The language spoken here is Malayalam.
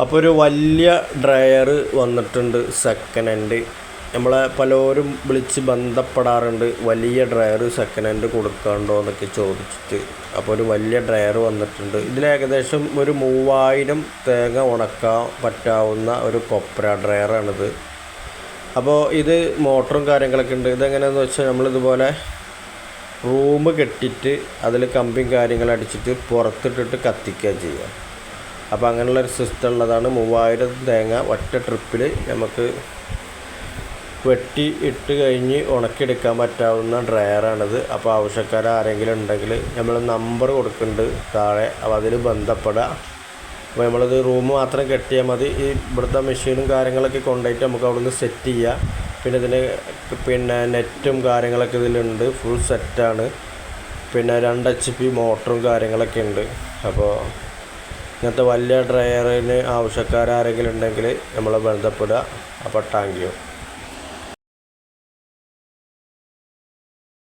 അപ്പോൾ ഒരു വലിയ ഡ്രയർ വന്നിട്ടുണ്ട് സെക്കൻഡ് ഹാൻഡ് നമ്മളെ പലരും വിളിച്ച് ബന്ധപ്പെടാറുണ്ട് വലിയ ഡ്രയർ സെക്കൻഡ് ഹാൻഡ് കൊടുക്കാണ്ടോ എന്നൊക്കെ ചോദിച്ചിട്ട്. അപ്പോൾ ഒരു വലിയ ഡ്രയർ വന്നിട്ടുണ്ട്. ഇതിൽ ഏകദേശം ഒരു മൂവായിരം തേങ്ങ ഉണക്കാൻ പറ്റാവുന്ന ഒരു കൊപ്ര ഡ്രയറാണിത്. അപ്പോൾ ഇത് മോട്ടറും കാര്യങ്ങളൊക്കെ ഉണ്ട്. ഇതെങ്ങനെയാണെന്ന് വെച്ചാൽ നമ്മളിതുപോലെ റൂം കെട്ടിയിട്ട് അതിൽ കമ്പിയും കാര്യങ്ങളും അടിച്ചിട്ട് പുറത്തിട്ടിട്ട് കത്തിക്കുക ചെയ്യുക അപ്പോൾ അങ്ങനെയുള്ളൊരു സിസ്റ്റം ഉള്ളതാണ്. മൂവായിരം തേങ്ങ ഒറ്റ ട്രിപ്പിൽ നമുക്ക് വെട്ടി ഇട്ട് കഴിഞ്ഞ് ഉണക്കിയെടുക്കാൻ പറ്റാവുന്ന ഡ്രയറാണിത് അപ്പോൾ ആവശ്യക്കാർ ആരെങ്കിലും ഉണ്ടെങ്കിൽ നമ്മൾ നമ്പർ കൊടുക്കുന്നുണ്ട് താഴെ. അപ്പോൾ അതിൽ ബന്ധപ്പെടുക അപ്പോൾ നമ്മളിത് റൂം മാത്രം കെട്ടിയാൽ മതി. ഈ ഇവിടുത്തെ മെഷീനും കാര്യങ്ങളൊക്കെ കൊണ്ടുപോയിട്ട് നമുക്ക് അവിടുന്ന് സെറ്റ് ചെയ്യാം. പിന്നെ ഇതിന് പിന്നെ നെറ്റും കാര്യങ്ങളൊക്കെ ഇതിലുണ്ട്. ഫുൾ സെറ്റാണ് പിന്നെ രണ്ട് എച്ച് പി മോട്ടറും കാര്യങ്ങളൊക്കെ ഉണ്ട്. അപ്പോൾ ഇങ്ങനത്തെ വലിയ ഡ്രയറിന് ആവശ്യക്കാർ ആരെങ്കിലും ഉണ്ടെങ്കിൽ നമ്മളെ ബന്ധപ്പെടുക. അപ്പോൾ താങ്ക് യു